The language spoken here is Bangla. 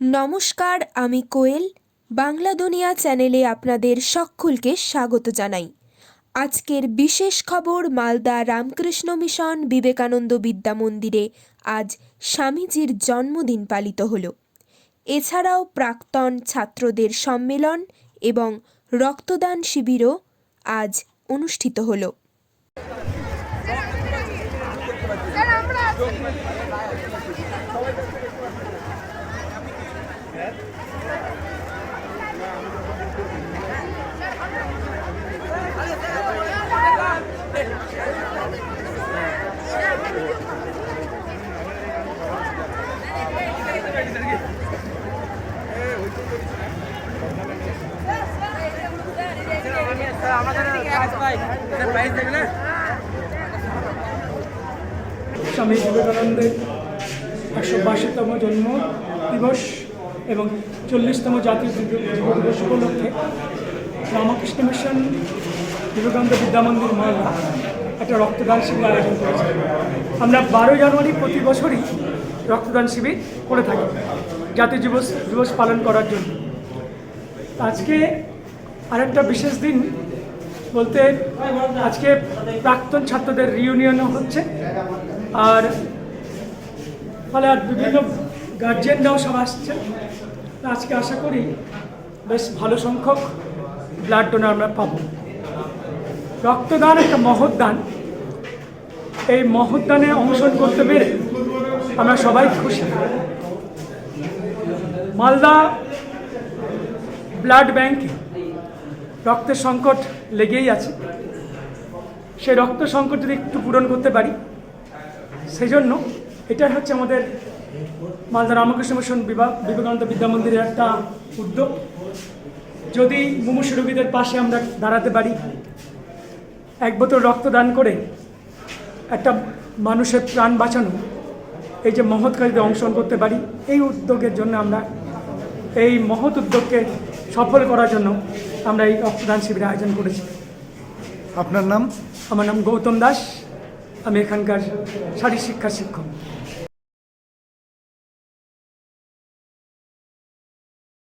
নমস্কার, আমি কোয়েল। বাংলা দুনিয়া চ্যানেলে আপনাদের সকলকে স্বাগত জানাই। আজকের বিশেষ খবর, মালদা রামকৃষ্ণ মিশন বিবেকানন্দ বিদ্যা মন্দিরে আজ স্বামীজির জন্মদিন পালিত হল। এছাড়াও প্রাক্তন ছাত্রদের সম্মেলন এবং রক্তদান শিবিরও আজ অনুষ্ঠিত হলো। স্বামী বিবেকানন্দের একশো বাষট্টিতম জন্ম দিবস এবং চল্লিশতম জাতীয় যুব দিবস উপলক্ষে রামকৃষ্ণ মিশন বিবেকানন্দ বিদ্যামন্দির মালদা একটা রক্তদান শিবির আয়োজন করেছে। আমরা বারো জানুয়ারি প্রতি বছরই রক্তদান শিবির করে থাকি, জাতীয় দিবস দিবস পালন করার জন্য। আজকে আরেকটা বিশেষ দিন বলতে আজকে প্রাক্তন ছাত্রদের রিউনিয়নও হচ্ছে। আর ফলে আর বিভিন্ন গার্জিয়ানরাও সব আসছে। আজকে আশা করি বেশ ভালো সংখ্যক ব্লাড ডোনার আমরা পাবো। রক্তদান একটা মহৎ দান। এই মহৎ দানে অংশগ্রহণ করতে পেরে আমরা সবাই খুশি। মালদা ব্লাড ব্যাংকে রক্তের সংকট লেগেই আছে। সেই রক্ত সংকট যদি একটু পূরণ করতে পারি সেই জন্য এটা হচ্ছে আমাদের মালদা রামকৃষ্ণ মিশন বিভাগ বিবেকানন্দ বিদ্যা মন্দিরের একটা উদ্যোগ। যদি মুমূর্ষু রোগীদের পাশে আমরা দাঁড়াতে পারি, এক বোতল রক্তদান করে একটা মানুষের প্রাণ বাঁচানো, এই যে মহৎ কাজে অংশগ্রহণ করতে পারি, এই উদ্যোগের জন্য আমরা এই মহৎ উদ্যোগকে সফল করার জন্য আমরা এই রক্তদান শিবিরের আয়োজন করেছি। আপনার নাম? আমার নাম গৌতম দাস। আমি এখানকার শারীর শিক্ষা শিক্ষক।